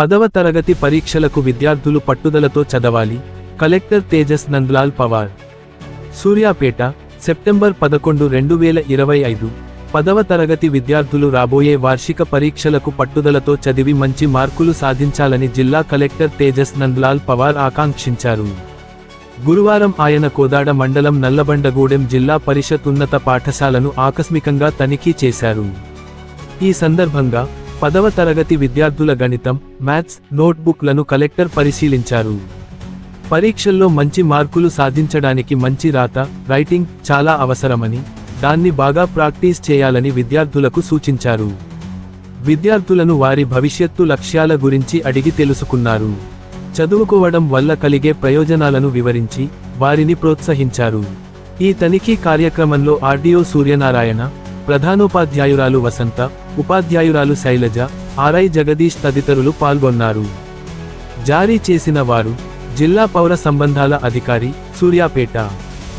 పదవ తరగతి పరీక్షలకు విద్యార్థులు పట్టుదలతో చదవాలి. కలెక్టర్ తేజస్ నంద్లాల్ పవార్. సూర్యాపేట సెప్టెంబర్ పదకొండు రెండు వేల ఇరవై ఐదు. పదవ తరగతి విద్యార్థులు రాబోయే వార్షిక పరీక్షలకు పట్టుదలతో చదివి మంచి మార్కులు సాధించాలని జిల్లా కలెక్టర్ తేజస్ నంద్లాల్ పవార్ ఆకాంక్షించారు. గురువారం ఆయన కోదాడ మండలం నల్లబండగూడెం జిల్లా పరిషత్ ఉన్నత పాఠశాలను ఆకస్మికంగా తనిఖీ చేశారు. ఈ సందర్భంగా పదవ తరగతి విద్యార్థుల గణితం మ్యాథ్స్ నోట్బుక్లను కలెక్టర్ పరిశీలించారు. పరీక్షల్లో మంచి మార్కులు సాధించడానికి మంచి రాత రైటింగ్ చాలా అవసరమని దాన్ని బాగా ప్రాక్టీస్ చేయాలని విద్యార్థులకు సూచించారు. విద్యార్థులను వారి భవిష్యత్తు లక్ష్యాల గురించి అడిగి తెలుసుకున్నారు. చదువుకోవడం వల్ల కలిగే ప్రయోజనాలను వివరించి వారిని ప్రోత్సహించారు. ఈ తనిఖీ కార్యక్రమంలో ఆర్డీఓ సూర్యనారాయణ ప్రధానోపాధ్యాయురాలు వసంత ఉపాధ్యాయురాలు శైలజ ఆర్ఐ జగదీష్ తదితరులు పాల్గొన్నారు. జారీ చేసిన వారు జిల్లా పౌర సంబంధాల అధికారి సూర్యాపేట.